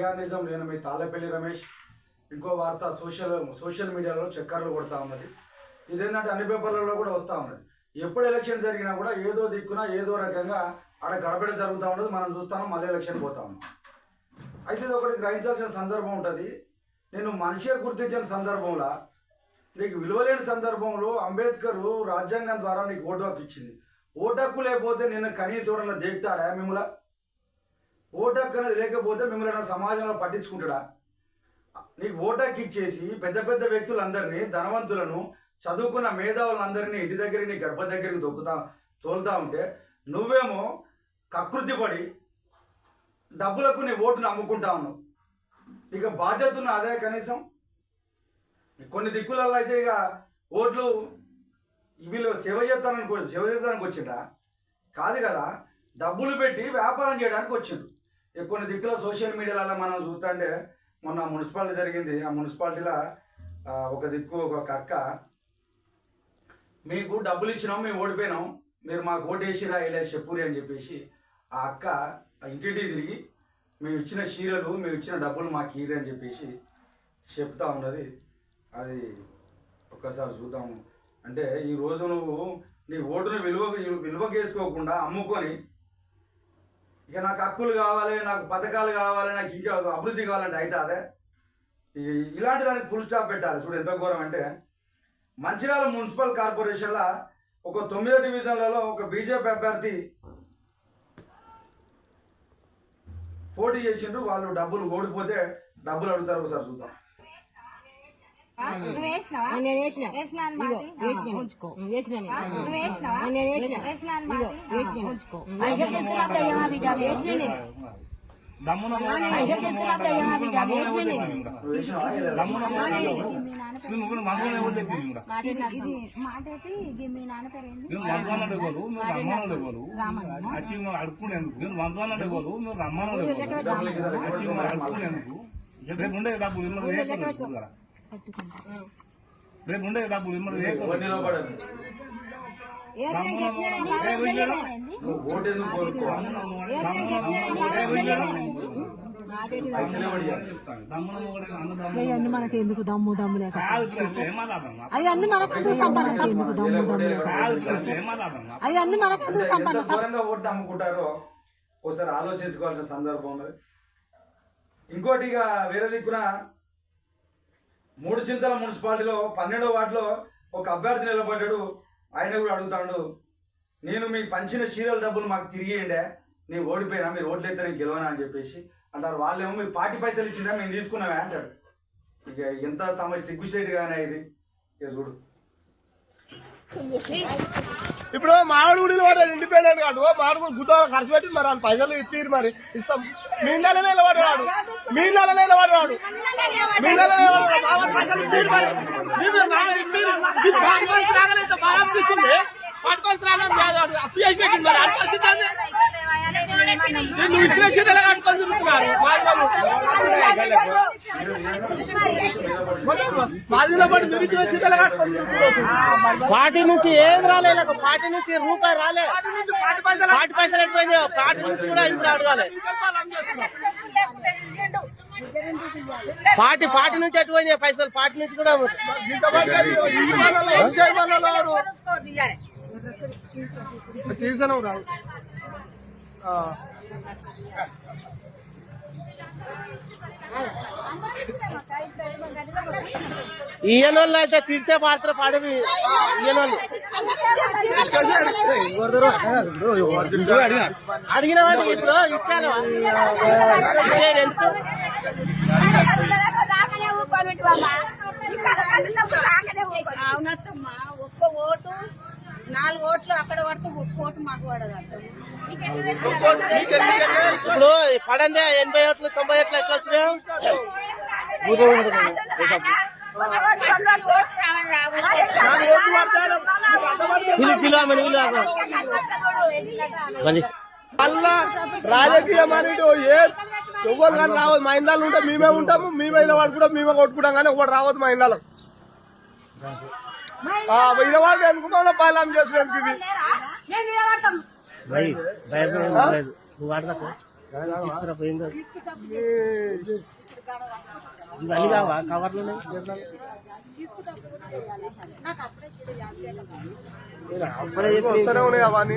కియానిజం నేను మీ తాళ్ళపల్లి రమేష్ ఇంకో వార్త సోషల్ సోషల్ మీడియాలో చక్కర్లు కొడతా ఉన్నది. ఇదేంటంటే అన్ని పేపర్లలో కూడా వస్తూ ఉన్నది. ఎప్పుడు ఎలక్షన్ జరిగినా కూడా ఏదో దిక్కున ఏదో రకంగా ఆడ గడబడి జరుగుతూ ఉండదు మనం చూస్తాము మళ్ళీ ఎలక్షన్ పోతా ఉన్నాం. అయితే ఇది ఒకటి గ్రహించాల్సిన సందర్భం ఉంటుంది. నేను మనిషిగా గుర్తించిన సందర్భంలో నీకు విలువలేని సందర్భంలో అంబేద్కర్ రాజ్యాంగం ద్వారా నీకు ఓటు హక్కు ఇచ్చింది. ఓటు హక్కు లేకపోతే నిన్ను కనీసం ఎవడన్నా దేకుతాడా మిమ్మల్ని? ఓటు హక్కు అనేది లేకపోతే మిమ్మల్ని సమాజంలో పట్టించుకుంటాడా? నీకు ఓటు హక్కు ఇచ్చేసి పెద్ద పెద్ద వ్యక్తులందరినీ ధనవంతులను చదువుకున్న మేధావులందరినీ ఇంటి దగ్గర నీ గడప దగ్గరికి దొక్కుతా తోలుతా ఉంటే నువ్వేమో కకృతి పడి డబ్బులకు నీ ఓటును అమ్ముకుంటా ఉన్నావు. ఇక బాధ్యత ఉన్న అదే కనీసం. కొన్ని దిక్కులలో అయితే ఇక ఓట్లు వీళ్ళు సేవ చేస్తానని సేవ చేస్తానికి వచ్చిండ్రా? కాదు కదా డబ్బులు పెట్టి వ్యాపారం చేయడానికి వచ్చిండు కొన్ని దిక్కుల సోషల్ మీడియాలలో మనం చూస్తుంటే మొన్న మున్సిపాలిటీ జరిగింది. ఆ మున్సిపాలిటీలో ఒక దిక్కు ఒక అక్క మీకు డబ్బులు ఇచ్చినాం మేము ఓడిపోయినాం. మీరు మాకు ఓటేసిరా ఇలా చెప్పురి అని చెప్పేసి ఆ అక్క ఆ ఇంటింటికి తిరిగి మేము ఇచ్చిన చీరలు మేము ఇచ్చిన డబ్బులు మాకు ఇయ్యరు అని చెప్పేసి చెప్తా ఉన్నది. అది ఒక్కసారి చూద్దాము. అంటే ఈ రోజు నువ్వు నీ ఓటును విలువ విలువకేసుకోకుండా అమ్ముకొని ఇక నాకు హక్కులు కావాలి నాకు పథకాలు కావాలి నాకు ఇంకా అభివృద్ధి కావాలంటే అయితే అదే ఈ- ఇలాంటి దానికి ఫుల్ స్టాప్ పెట్టాలి. చూడు ఎంత ఘోరం అంటే మంచిర్యాల మున్సిపల్ కార్పొరేషన్లో ఒక తొమ్మిదో డివిజన్లలో ఒక బీజేపీ అభ్యర్థి పోటీ చేసిండ్రు. వాళ్ళు డబ్బులు ఓడిపోతే డబ్బులు అడుగుతారు ఒకసారి చూద్దాం. నువ్వు వేసినావా నేను వేసిన వేసినా అని మాటి? వేసిన ఉంచుకో వేసిన నువ్వు వేసినావా నేను వేసిన వేసినా అని మాటి? వేసిన బిడ్డ వేసిన బిడ్డ వేసిన అడుక్కునేందుకు మీరు. అడుక్కునేందుకు రేపు ఉండే డబ్బులు రేపు ఉండే డబ్బులు ఇమ్మడి ఎవరు నిలబడదు నువ్వు ఓటు ఎందుకు కోరుకోవాలి పైసలు ఎవరు ఇవ్వాలి? అవన్నీ మనకి ఎందుకు దమ్ము దమ్ము లేక అవన్నీ మనకి ఎందుకు సంపన్న ఎందుకు దమ్ము దమ్ము లేక అవన్నీ మనకి ఎందుకు సంపన్న ఘోరంగా ఓటు అమ్ముకుంటారో ఒకసారి ఆలోచించుకోవాల్సిన సందర్భం ఉన్నది ఇంకోటి ఇక వేరే దిక్కున మూడు చింతల మున్సిపాలిటీలో పన్నెండో వార్డులో ఒక అభ్యర్థి నిలబడ్డాడు. ఆయన కూడా అడుగుతాడు నేను మీ పంచిన చీరల డబ్బులు మాకు తిరిగేయండే. నేను ఓడిపోయినా మీరు ఓట్లయితే నేను గెలవనా? అని చెప్పేసి అంటారు. వాళ్ళేమో మీ పార్టీ పైసలు ఇచ్చిందా మేము తీసుకున్నామే అంటాడు ఇక ఎంత సమస్య సిగ్గుస్టేట్ కానీ ఇది. ఇక చూడు. ఇప్పుడు మామిడి గుడిలో వాడు ఇండిపెండెంట్ కాదు. మామిడి గుడి గుద్ద ఖర్చు పెట్టి మరి వాళ్ళు పైసలు ఇచ్చిరు మరి. ఇస్తాం. మీ ఇళ్ళనే నిలబడ్డాడు మీ ఇళ్ళనే నిలబడ్డాడు మీ బాగా పైసలు ఇచ్చిరు మరి. బాగా అనిపిస్తుంది. పట్టుకొని అప్పు చేసి పెట్టింది మరి? నువ్వు ఇచ్చిన చీరలు కట్టుకొని తిరుగుతున్నారు మాదిలో పాటు మీరు ఇచ్చిన చీరలు కట్టుకొని తిరుగుతున్నారు పార్టీ నుంచి ఏం రాలేదు పార్టీ నుంచి రూపాయి రాలే. పార్టీ పైసలు ఎట్టిపోయింది పార్టీ నుంచి కూడా ఇప్పుడు అడగాలి. పార్టీ పార్టీ నుంచి ఎట్టిపోయినాయి పైసలు? పార్టీ నుంచి కూడా తీసాను రాదు ఈయనోళ్ళు అయితే తిడితే పాత్ర పడవి ఈయనోళ్ళు. అడిగిన వాళ్ళు ఇప్పుడు ఇచ్చాను. ఇచ్చేది ఎందుకు? అవునత్తమ్మా ఒక్క ఓటు నాలుగు ఓట్లు అక్కడ పడితే ఒక్క ఓటు మాకు పడదు ఇప్పుడు పడందే ఎనభై ఓట్లు తొంభై ఓట్లు ఎట్లా వచ్చినాయి? మళ్ళా. రాజకీయం అనేది ఏ ఎవరు కానీ రావద్దు. మా ఇందాలు ఉంటే మేమే ఉంటాము మేమే వాడు కూడా మేమే కొట్టుకుంటాం కానీ ఒకటి రావద్దు మా ఇందాలో ఎందుకు మమ్మల్ని పాలం చేసినందుకు ఇది. నువ్వు అడగకు తీసుకురా, పోయిందా? ఇవన్నీ కావా? కవర్లు ఉన్నాయి అవన్నీ.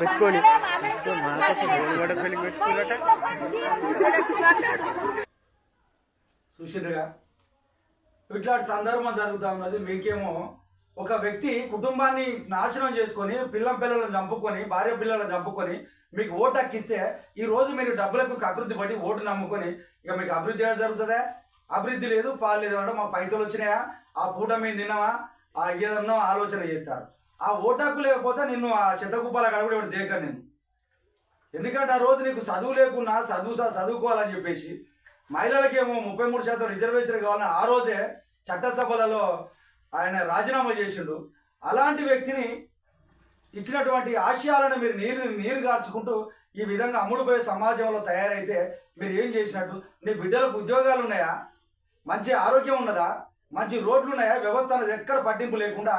పెట్టుకోండి చూసిండ్రుగా ఇట్లాంటి సందర్భం జరుగుతూ ఉన్నది. మీకేమో ఒక వ్యక్తి కుటుంబాన్ని నాశనం చేసుకొని పిల్ల పిల్లలను చంపుకొని భార్య పిల్లలను చంపుకొని మీకు ఓటు హక్కిస్తే ఈ రోజు మీరు డబ్బులకు అభివృద్ధి పడి ఓటు నమ్ముకొని ఇక మీకు అభివృద్ధి ఏదో జరుగుతుందా? అభివృద్ధి లేదు పాలు లేదు అంటే మా పైసలు వచ్చినాయా? ఆ పూట మేము తిన్నామా? ఆ ఏదన్నా ఆలోచన చేస్తారు. ఆ ఓటాకు లేకపోతే నిన్ను ఆ శతకుప్పాల కడగడు ఎవడు దేక నేను. ఎందుకంటే ఆ రోజు నీకు చదువు లేకున్నా చదువు చదువుకోవాలని చెప్పేసి మహిళలకేమో ముప్పై మూడు శాతం రిజర్వేషన్ కావాలని ఆ రోజే చట్టసభలలో ఆయన రాజీనామా చేసిండు. అలాంటి వ్యక్తిని ఇచ్చినటువంటి ఆశయాలను మీరు నీరు నీరు గార్చుకుంటూ ఈ విధంగా అమ్ముడుపోయే సమాజంలో తయారైతే మీరు ఏం చేసినట్టు? నీ బిడ్డలకు ఉద్యోగాలు ఉన్నాయా? మంచి ఆరోగ్యం ఉన్నదా? మంచి రోడ్లు ఉన్నాయా? వ్యవస్థ అనేది ఎక్కడ పట్టింపు లేకుండా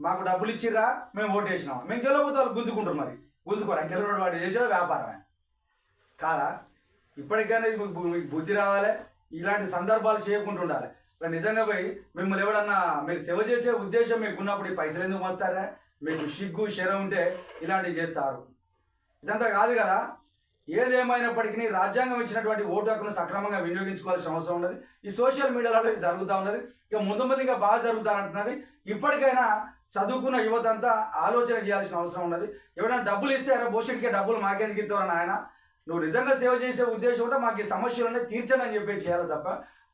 మాకు డబ్బులు ఇచ్చిర్రా మేము ఓటు వేసినాం. మేము గెలవబోతే వాళ్ళు గుంజుకుంటారు మరి. గుంజుకోరా? గెలవడం వాడు చేసేది వ్యాపారమే. కాదా? ఇప్పటికైనా మీకు మీకు బుద్ధి రావాలి. ఇలాంటి సందర్భాలు చేయకుండా ఉండాలి. ఇలా నిజంగా పోయి మిమ్మల్ని ఎవడన్నా మీరు సేవ చేసే ఉద్దేశం మీకు ఉన్నప్పుడు ఈ పైసలు ఎందుకు మోస్తారా? మీకు సిగ్గు శర ఉంటే ఇలాంటివి చేస్తారు. ఇదంతా కాదు కదా. ఏదేమైనప్పటికీ రాజ్యాంగం ఇచ్చినటువంటి ఓటు హక్కును సక్రమంగా వినియోగించుకోవాల్సిన అవసరం ఉన్నది. ఈ సోషల్ మీడియాలో ఇది జరుగుతూ ఉన్నది. ఇక ముందు ముందు ఇంకా బాగా జరుగుతానంటున్నది. ఇప్పటికైనా చదువుకున్న యువత అంతా ఆలోచన చేయాల్సిన అవసరం ఉన్నది. ఎవరైనా డబ్బులు ఇస్తే అరే భూషణ్కి డబ్బులు మాకెందుకు ఇస్తారని ఆయన నువ్వు నిజంగా సేవ చేసే ఉద్దేశం ఉంటే మాకు ఈ సమస్యలన్నీ తీర్చండి అని చెప్పి చేయాలి తప్ప.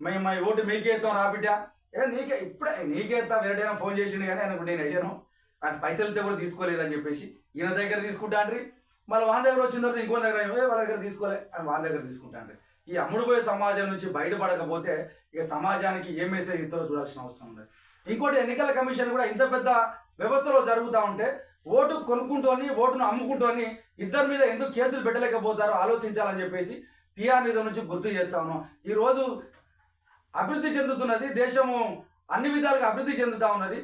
మేము మా ఓటు మీకే ఇస్తాం రాబిడ్డా ఏ నీకే ఇప్పుడే నీకే ఇస్తా వేరేటైనా ఫోన్ చేసిండు కానీ ఆయనకు నేను అడిగాను ఆయన పైసలు ఇస్తే కూడా తీసుకోలేదని చెప్పేసి. ఈయన దగ్గర తీసుకుంటాండ్రి. మళ్ళీ వాళ్ళ దగ్గర వచ్చిన తర్వాత ఇంకో దగ్గర వాళ్ళ దగ్గర తీసుకోలే అని వాళ్ళ దగ్గర తీసుకుంటాండ్రి. ఈ అమ్ముడుపోయే సమాజం నుంచి బయటపడకపోతే ఇక సమాజానికి ఏ మెసేజ్ ఇస్తారో చూడాల్సిన అవసరం ఉంది. ఇంకోటి ఎన్నికల కమిషన్ కూడా ఇంత పెద్ద వ్యవస్థలో జరుగుతూ ఉంటే ఓటు కొనుక్కుంటూని ఓటును అమ్ముకుంటూని ఇద్దరి మీద ఎందుకు కేసులు పెట్టలేకపోతారో ఆలోచించాలని చెప్పేసి టీఆర్ నిజం నుంచి గుర్తు చేస్తా ఉన్నాం. ఈ రోజు అభివృద్ధి చెందుతున్నది దేశము అన్ని విధాలుగా అభివృద్ధి చెందుతూ ఉన్నది.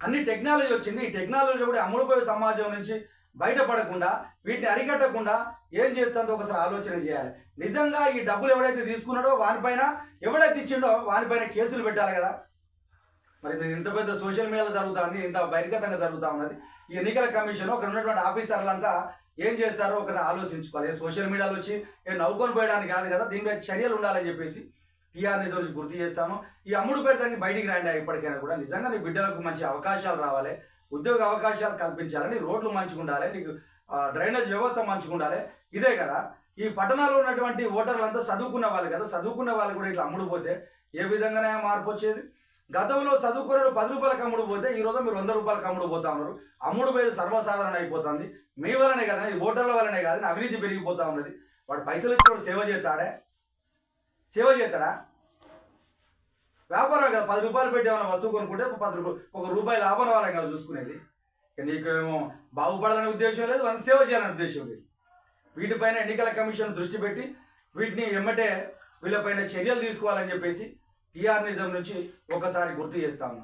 అన్ని టెక్నాలజీ వచ్చింది. ఈ టెక్నాలజీ కూడా అమ్ముడుపోయే సమాజం నుంచి బయటపడకుండా వీటిని అరికట్టకుండా ఏం చేస్తుందో ఒకసారి ఆలోచన చేయాలి. నిజంగా ఈ డబ్బులు ఎవడైతే తీసుకున్నాడో వానిపైన ఎవడైతే ఇచ్చిండో వానిపైన కేసులు పెట్టాలి కదా. మరి నేను ఇంత పెద్ద సోషల్ మీడియాలో జరుగుతుంది ఇంత బహిర్గతంగా జరుగుతూ ఉన్నది ఈ ఎన్నికల కమిషన్ అక్కడ ఉన్నటువంటి ఆఫీసర్లంతా ఏం చేస్తారో ఒకరు ఆలోచించుకోవాలి. సోషల్ మీడియాలో వచ్చి ఏ నవ్వుకొని పోయడానికి కాదు కదా దీని మీద చర్యలు ఉండాలని చెప్పేసి టీఆర్ నిజం నుంచి గుర్తు చేస్తాను. ఈ అమ్ముడు పెడతానికి బయటికి రాండి ఇప్పటికైనా కూడా. నిజంగా నీ బిడ్డలకు మంచి అవకాశాలు రావాలి ఉద్యోగ అవకాశాలు కల్పించాలని రోడ్లు మంచిగా ఉండాలి నీకు డ్రైనేజ్ వ్యవస్థ మంచిగా ఉండాలి. ఇదే కదా ఈ పట్టణాల్లో ఉన్నటువంటి ఓటర్లంతా చదువుకున్న వాళ్ళు కదా చదువుకున్న వాళ్ళు కూడా ఇట్లా అమ్ముడు పోతే ఏ విధంగానే మార్పు వచ్చేది? గతంలో చదువుకున్న పది రూపాయలకు అమ్ముడు పోతే ఈ రోజు మీరు వంద రూపాయలకు అమ్ముడు పోతా ఉన్నారు. అమ్ముడు పోయేది సర్వసాధారణ అయిపోతుంది. మీ వల్లనే కదా ఈ ఓటర్ల వల్లనే కాదు అవినీతి పెరిగిపోతా ఉన్నది. వాడు పైసలు ఇచ్చినప్పుడు సేవ చేస్తాడే? సేవ చేస్తాడా? వ్యాపారం కదా పది రూపాయలు పెట్టి ఏమైనా వస్తువు కొనుక్కుంటే ఒక పది రూపాయలు ఒక రూపాయి లాభం రావాలని కదా చూసుకునేది. నీకేమో బాగుపడాలనే ఉద్దేశం లేదు వాళ్ళకి సేవ చేయాలనే ఉద్దేశం లేదు. వీటిపైన ఎన్నికల కమిషన్ దృష్టి పెట్టి వీటిని ఎమ్మటే వీళ్ళపైన చర్యలు తీసుకోవాలని చెప్పేసి టీఆర్ నిజం నుంచి ఒకసారి గుర్తు చేస్తాము